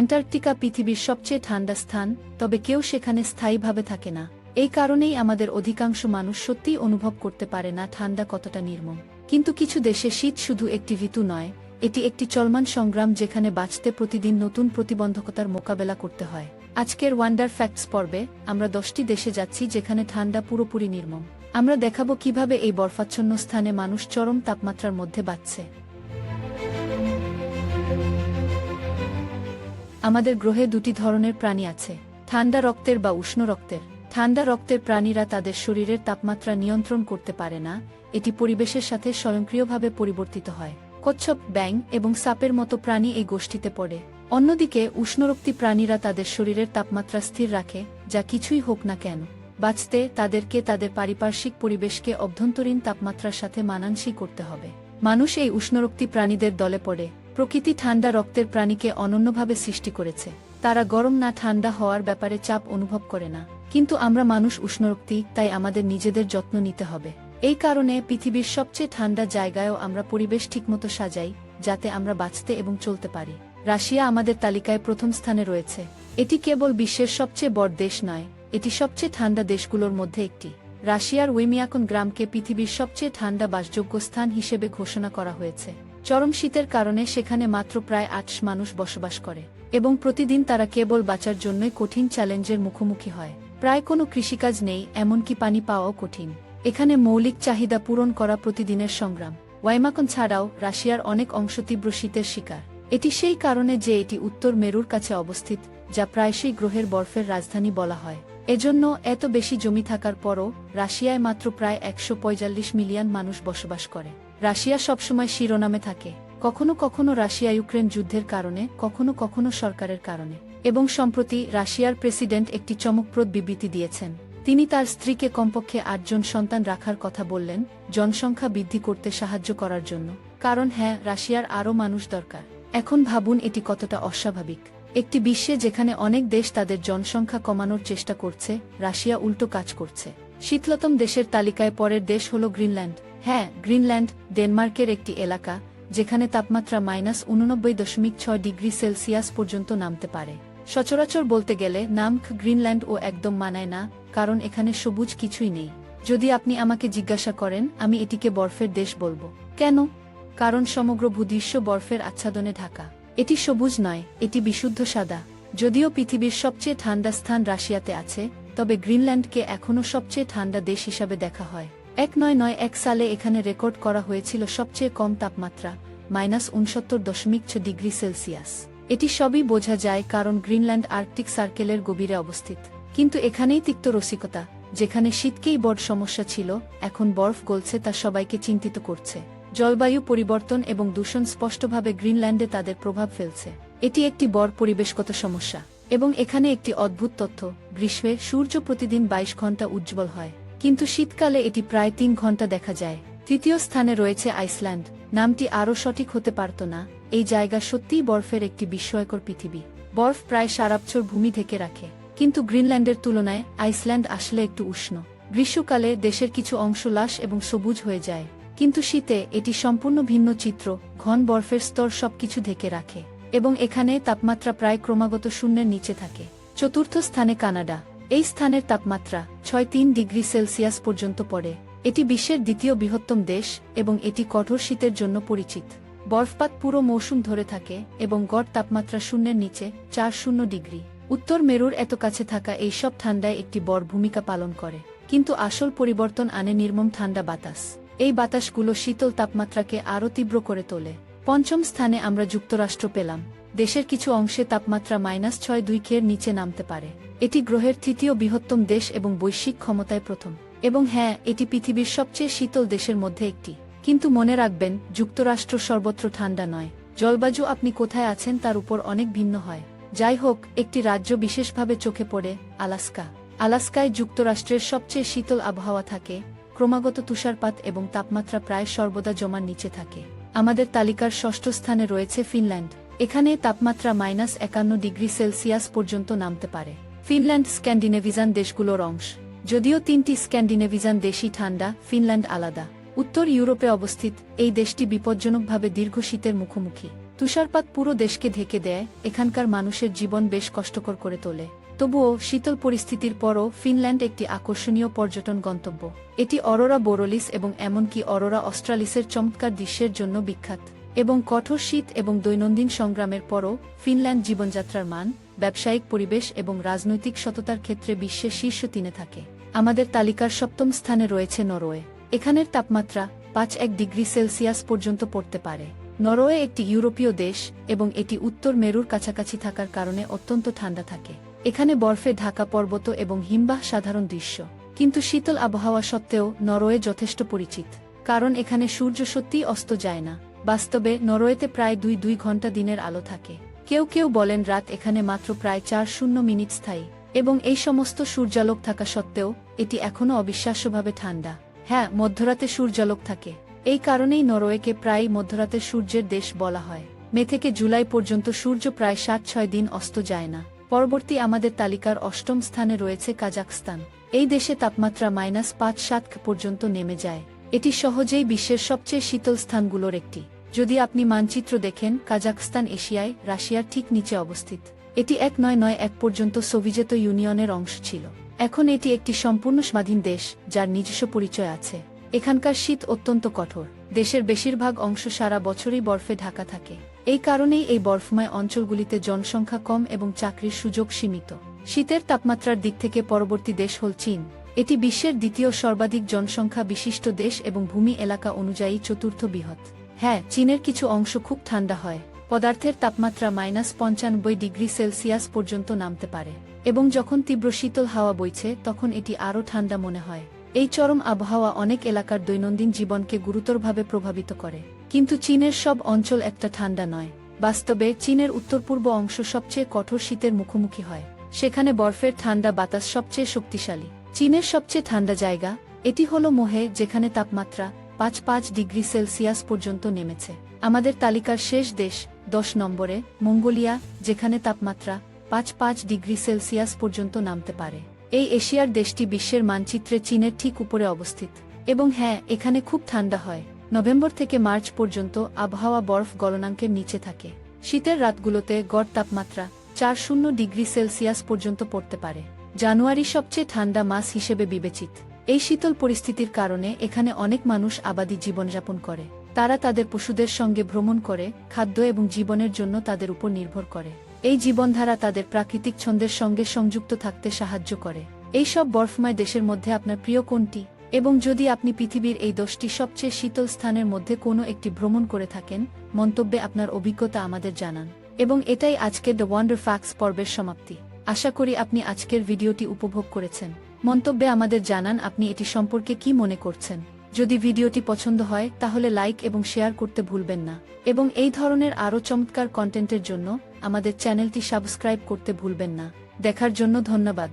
Antarctica পৃথিবীর সবচেয়ে ঠান্ডা স্থান, তবে কেউ সেখানে স্থায়ীভাবে থাকে না। এই কারণেই আমাদের অধিকাংশ মানুষ সত্যিই অনুভব করতে পারে না ঠান্ডা কতটা নির্মম। কিন্তু কিছু দেশে শীত শুধু একটি ঋতু নয়, এটি একটি চলমান সংগ্রাম যেখানে বাঁচতে প্রতিদিন নতুন প্রতিবন্ধকতার মোকাবেলা করতে হয়। আজকের ওয়ান্ডার ফ্যাক্টস পর্বে আমরা দশটি দেশে যাচ্ছি যেখানে ঠান্ডা পুরোপুরি নির্মম। আমরা দেখাবো কীভাবে এই বরফাচ্ছন্ন স্থানে মানুষ চরম তাপমাত্রার মধ্যে বাঁচছে। আমাদের গ্রহে দুটি ধরনের প্রাণী আছে, ঠান্ডা রক্তের বা উষ্ণ রক্তের। ঠান্ডা রক্তের প্রাণীরা তাদের শরীরের তাপমাত্রা নিয়ন্ত্রণ করতে পারে না, এটি পরিবেশের সাথে স্বয়ংক্রিয়ভাবে পরিবর্তিত হয়। কচ্ছপ ব্যাং এবং সাপের মতো প্রাণী এই গোষ্ঠীতে পড়ে। অন্যদিকে, উষ্ণরক্তি প্রাণীরা তাদের শরীরের তাপমাত্রা স্থির রাখে, যা কিছুই হোক না কেন। বাঁচতে তাদেরকে তাদের পারিপার্শ্বিক পরিবেশকে অভ্যন্তরীণ তাপমাত্রার সাথে মানানসই করতে হবে। মানুষ এই উষ্ণরক্তি প্রাণীদের দলে পড়ে। প্রকৃতি ঠান্ডা রক্তের প্রাণীকে অনন্যভাবে সৃষ্টি করেছে। তারা গরম না ঠান্ডা হওয়ার ব্যাপারে চাপ অনুভব করে না। কিন্তু আমরা মানুষ উষ্ণরক্তি, তাই আমাদের নিজেদের যত্ন নিতে হবে। এই কারণে পৃথিবীর সবচেয়ে ঠান্ডা জায়গায়ও আমরা পরিবেশ ঠিকমতো সাজাই, যাতে আমরা বাঁচতে এবং চলতে পারি। রাশিয়া আমাদের তালিকায় প্রথম স্থানে রয়েছে। এটি কেবল বিশ্বের সবচেয়ে বড় দেশ নয়, এটি সবচেয়ে ঠান্ডা দেশগুলোর মধ্যে একটি। রাশিয়ার ওয়েমিয়াকন গ্রামকে পৃথিবীর সবচেয়ে ঠান্ডা বাসযোগ্য স্থান হিসেবে ঘোষণা করা হয়েছে। চরম শীতের কারণে সেখানে মাত্র প্রায় আটশ মানুষ বসবাস করে, এবং প্রতিদিন তারা কেবল বাঁচার জন্যই কঠিন চ্যালেঞ্জের মুখোমুখি হয়। প্রায় কোনো কৃষিকাজ নেই, এমনকি পানি পাওয়াও কঠিন। এখানে মৌলিক চাহিদা পূরণ করা প্রতিদিনের সংগ্রাম। ওয়াইমাকন ছাড়াও, রাশিয়ার অনেক অংশ তীব্র শীতের শিকার। এটি সেই কারণে যে এটি উত্তর মেরুর কাছে অবস্থিত, যা প্রায়শই গ্রহের বরফের রাজধানী বলা হয়। এজন্য এত বেশি জমি থাকার পরও, রাশিয়ায় মাত্র প্রায় একশো পঁয়তাল্লিশ মিলিয়ন মানুষ বসবাস করে। রাশিয়া সবসময় শিরোনামে থাকে, কখনো কখনো রাশিয়া ইউক্রেন যুদ্ধের কারণে, কখনো কখনো সরকারের কারণে। এবং সম্প্রতি রাশিয়ার প্রেসিডেন্ট একটি চমকপ্রদ বিবৃতি দিয়েছেন। তিনি তার স্ত্রীকে কমপক্ষে আটজন সন্তান রাখার কথা বললেন, জনসংখ্যা বৃদ্ধি করতে সাহায্য করার জন্য। কারণ হ্যাঁ রাশিয়ার আরও মানুষ দরকার। এখন ভাবুন এটি কতটা অস্বাভাবিক। একটি বিশ্বে যেখানে অনেক দেশ তাদের জনসংখ্যা কমানোর চেষ্টা করছে, রাশিয়া উল্টো কাজ করছে। শীতলতম দেশের তালিকায় পরের দেশ হল গ্রিনল্যান্ড। হ্যাঁ গ্রিনল্যান্ড, ডেনমার্কের একটি এলাকা, যেখানে তাপমাত্রা মাইনাস উননব্বই দশমিক ছয় ডিগ্রি সেলসিয়াস পর্যন্ত নামতে পারে। সচরাচর বলতে গেলে নামক গ্রিনল্যান্ড ও একদম মানায় না, কারণ এখানে সবুজ কিছুই নেই। যদি আপনি আমাকে জিজ্ঞাসা করেন, আমি এটিকে বরফের দেশ বলব। কেন? কারণ সমগ্র ভূদৃশ্য বরফের আচ্ছাদনে ঢাকা। এটি সবুজ নয়, এটি বিশুদ্ধ সাদা। যদিও পৃথিবীর সবচেয়ে ঠান্ডা স্থান রাশিয়াতে আছে তবে গ্রিনল্যান্ডকে এখনও সবচেয়ে ঠান্ডা দেশ হিসাবে দেখা হয়। এক নয় নয় এক সালে এখানে রেকর্ড করা হয়েছিল সবচেয়ে কম তাপমাত্রা, মাইনাস উনসত্তর দশমিক ছ ডিগ্রি সেলসিয়াস। এটি সবই বোঝা যায় কারণ গ্রিনল্যান্ড আর্কটিক সার্কেলের গভীরে অবস্থিত। কিন্তু এখানেই তিক্ত রসিকতা, যেখানে শীতকেই বড় সমস্যা ছিল, এখন বরফ গলছে তা সবাইকে চিন্তিত করছে। জলবায়ু পরিবর্তন এবং দূষণ স্পষ্টভাবে গ্রিনল্যান্ডে তাদের প্রভাব ফেলছে। এটি একটি বড় পরিবেশগত সমস্যা। এবং এখানে একটি অদ্ভুত তথ্য, গ্রীষ্মে সূর্য প্রতিদিন ২২ ঘণ্টা উজ্জ্বল হয়, কিন্তু শীতকালে এটি প্রায় তিন ঘণ্টা দেখা যায়। তৃতীয় স্থানে রয়েছে আইসল্যান্ড, নামটি আরও সঠিক হতে পারত না, এই জায়গা সত্যিই বরফের একটি বিস্ময়কর পৃথিবী। বরফ প্রায় সারাবছর ভূমি থেকে রাখে, কিন্তু গ্রিনল্যান্ডের তুলনায় আইসল্যান্ড আসলে একটু উষ্ণ। গ্রীষ্মকালে দেশের কিছু অংশ লাশ এবং সবুজ হয়ে যায়, কিন্তু শীতে এটি সম্পূর্ণ ভিন্ন চিত্র, ঘন বরফের স্তর সবকিছু ঢেকে রাখে। এবং এখানে তাপমাত্রা প্রায় ক্রমাগত শূন্যের নিচে থাকে। চতুর্থ স্থানে কানাডা। এই স্থানের তাপমাত্রা ছয় তিন ডিগ্রি সেলসিয়াস পর্যন্ত পড়ে। এটি বিশ্বের দ্বিতীয় বৃহত্তম দেশ এবং এটি কঠোর শীতের জন্য পরিচিত। বরফপাত পুরো মৌসুম ধরে থাকে এবং গড় তাপমাত্রা শূন্যের নিচে চার শূন্য ডিগ্রি। উত্তর মেরুর এত কাছে থাকা এই সব ঠান্ডায় একটি বড় ভূমিকা পালন করে। কিন্তু আসল পরিবর্তন আনে নির্মম ঠান্ডা বাতাস। এই বাতাসগুলো শীতল তাপমাত্রাকে আরও তীব্র করে তোলে। পঞ্চম স্থানে আমরা যুক্তরাষ্ট্র পেলাম। দেশের কিছু অংশে তাপমাত্রা মাইনাস ছয় দুই খের নিচে নামতে পারে। এটি গ্রহের তৃতীয় বৃহত্তম দেশ এবং বৈশ্বিক ক্ষমতায় প্রথম। এবং হ্যাঁ এটি পৃথিবীর সবচেয়ে শীতল দেশের মধ্যে একটি। কিন্তু মনে রাখবেন, যুক্তরাষ্ট্র সর্বত্র ঠান্ডা নয়। জলবায়ু আপনি কোথায় আছেন তার উপর অনেক ভিন্ন হয়। যাই হোক, একটি রাজ্য বিশেষভাবে চোখে পড়ে, আলাস্কা। আলাস্কায় যুক্তরাষ্ট্রের সবচেয়ে শীতল আবহাওয়া থাকে, ক্রমাগত তুষারপাত এবং তাপমাত্রা প্রায় সর্বদা জমার নিচে থাকে। আমাদের তালিকার ষষ্ঠ স্থানে রয়েছে ফিনল্যান্ড। এখানে তাপমাত্রা মাইনাস একান্ন ডিগ্রি সেলসিয়াস পর্যন্ত নামতে পারে। ফিনল্যান্ড স্ক্যান্ডিনেভিজান দেশগুলোর অংশ। যদিও তিনটি স্ক্যান্ডিনেভিজান দেশই ঠান্ডা, ফিনল্যান্ড আলাদা। উত্তর ইউরোপে অবস্থিত এই দেশটি বিপজ্জনকভাবে দীর্ঘ শীতের মুখোমুখি। তুষারপাত পুরো দেশকে ঢেকে দেয়, এখানকার মানুষের জীবন বেশ কষ্টকর করে তোলে। তবুও শীতল পরিস্থিতির পরও ফিনল্যান্ড একটি আকর্ষণীয় পর্যটন গন্তব্য। এটি অরোরা বোরোলিস এবং এমনকি অরোরা অস্ট্রালিসের চমৎকার দৃশ্যের জন্য বিখ্যাত। এবং কঠোর শীত এবং দৈনন্দিন সংগ্রামের পরও ফিনল্যান্ড জীবনযাত্রার মান, ব্যবসায়িক পরিবেশ এবং রাজনৈতিক সততার ক্ষেত্রে বিশ্বের শীর্ষ তিনে থাকে। আমাদের তালিকার সপ্তম স্থানে রয়েছে নরওয়ে। এখানের তাপমাত্রা পাঁচ এক ডিগ্রি সেলসিয়াস পর্যন্ত পড়তে পারে। নরওয়ে একটি ইউরোপীয় দেশ এবং এটি উত্তর মেরুর কাছাকাছি থাকার কারণে অত্যন্ত ঠান্ডা থাকে। এখানে বরফে ঢাকা পর্বত এবং হিমবাহ সাধারণ দৃশ্য। কিন্তু শীতল আবহাওয়া সত্ত্বেও নরওয়ে যথেষ্ট পরিচিত, কারণ এখানে সূর্য সত্যিই অস্ত যায় না। বাস্তবে নরওয়েতে প্রায় দুই দুই ঘণ্টা দিনের আলো থাকে। কেউ কেউ বলেন রাত এখানে মাত্র প্রায় চার শূন্য মিনিট স্থায়ী, এবং এই সমস্ত সূর্যালোক থাকা সত্ত্বেও এটি এখনও অবিশ্বাস্যভাবে ঠান্ডা। হ্যাঁ মধ্যরাতে সূর্যালোক থাকে। এই কারণেই নরওয়েকে প্রায় মধ্যরাতে সূর্যের দেশ বলা হয়। মে থেকে জুলাই পর্যন্ত সূর্য প্রায় সাত ছয় দিন অস্ত যায় না। পরবর্তী আমাদের তালিকার অষ্টম স্থানে রয়েছে কাজাকস্তান এই দেশে তাপমাত্রা মাইনাস পাঁচ সাত পর্যন্ত নেমে যায়। এটি সহজেই বিশ্বের সবচেয়ে শীতল স্থানগুলোর একটি। যদি আপনি মানচিত্র দেখেন কাজাকস্তান এশিয়ায়, রাশিয়ার ঠিক নিচে অবস্থিত। এটি এক নয় নয় এক পর্যন্ত সোভিয়েত ইউনিয়নের অংশ ছিল। এখন এটি একটি সম্পূর্ণ স্বাধীন দেশ, যার নিজস্ব পরিচয় আছে। এখানকার শীত অত্যন্ত কঠোর। দেশের বেশিরভাগ অংশ সারা বছরই বরফে ঢাকা থাকে। এই কারণেই এই বরফময় অঞ্চলগুলিতে জনসংখ্যা কম এবং চাকরির সুযোগ সীমিত। শীতের তাপমাত্রার দিক থেকে পরবর্তী দেশ হল চীন। এটি বিশ্বের দ্বিতীয় সর্বাধিক জনসংখ্যা বিশিষ্ট দেশ এবং ভূমি এলাকা অনুযায়ী চতুর্থ বৃহৎ। হ্যাঁ চীনের কিছু অংশ খুব ঠান্ডা হয়। পদার্থের তাপমাত্রা মাইনাস পঞ্চানব্বই ডিগ্রি সেলসিয়াস পর্যন্ত নামতে পারে। এবং যখন তীব্র শীতল হাওয়া বইছে, তখন এটি আরও ঠান্ডা মনে হয়। এই চরম আবহাওয়া অনেক এলাকার দৈনন্দিন জীবনকে গুরুতরভাবে প্রভাবিত করে। কিন্তু চীনের সব অঞ্চল একটা ঠান্ডা নয়। বাস্তবে চীনের উত্তর পূর্ব অংশ সবচেয়ে কঠোর শীতের মুখোমুখি হয়। সেখানে বরফের ঠান্ডা বাতাস সবচেয়ে শক্তিশালী। চীনের সবচেয়ে ঠান্ডা জায়গা, এটি হল মোহে, যেখানে তাপমাত্রা পাঁচ পাঁচ ডিগ্রি সেলসিয়াস পর্যন্ত নেমেছে। আমাদের তালিকার শেষ দেশ, দশ নম্বরে, মঙ্গোলিয়া, যেখানে তাপমাত্রা পাঁচ পাঁচ ডিগ্রি সেলসিয়াস পর্যন্ত নামতে পারে। এই এশিয়ার দেশটি বিশ্বের মানচিত্রে চীনের ঠিক উপরে অবস্থিত। এবং হ্যাঁ এখানে খুব ঠান্ডা হয়। নভেম্বর থেকে মার্চ পর্যন্ত আবহাওয়া বরফ গলনাঙ্কের নিচে থাকে। শীতের রাতগুলোতে গড় তাপমাত্রা চার শূন্য ডিগ্রি সেলসিয়াস পর্যন্ত পড়তে পারে। জানুয়ারি সবচেয়ে ঠান্ডা মাস হিসেবে বিবেচিত। এই শীতল পরিস্থিতির কারণে এখানে অনেক মানুষ আবাদি জীবনযাপন করে। তারা তাদের পশুদের সঙ্গে ভ্রমণ করে, খাদ্য এবং জীবনের জন্য তাদের উপর নির্ভর করে। এই জীবনধারা তাদের প্রাকৃতিক ছন্দের সঙ্গে সংযুক্ত থাকতে সাহায্য করে। এই সব বরফময় দেশের মধ্যে আপনার প্রিয় কোনটি? এবং যদি আপনি পৃথিবীর এই দশটি সবচেয়ে শীতল স্থানের মধ্যে কোনো একটি ভ্রমণ করে থাকেন, মন্তব্যে আপনার অভিজ্ঞতা আমাদের জানান। এবং এটাই আজকের দ্য ওয়ান্ডার ফ্যাক্স পর্বের সমাপ্তি। আশা করি আপনি আজকের ভিডিওটি উপভোগ করেছেন। মন্তব্যে আমাদের জানান আপনি এটি সম্পর্কে কি মনে করছেন। যদি ভিডিওটি পছন্দ হয়, তাহলে লাইক এবং শেয়ার করতে ভুলবেন না। এবং এই ধরনের আরও চমৎকার কন্টেন্টের জন্য আমাদের চ্যানেলটি সাবস্ক্রাইব করতে ভুলবেন না। দেখার জন্য ধন্যবাদ।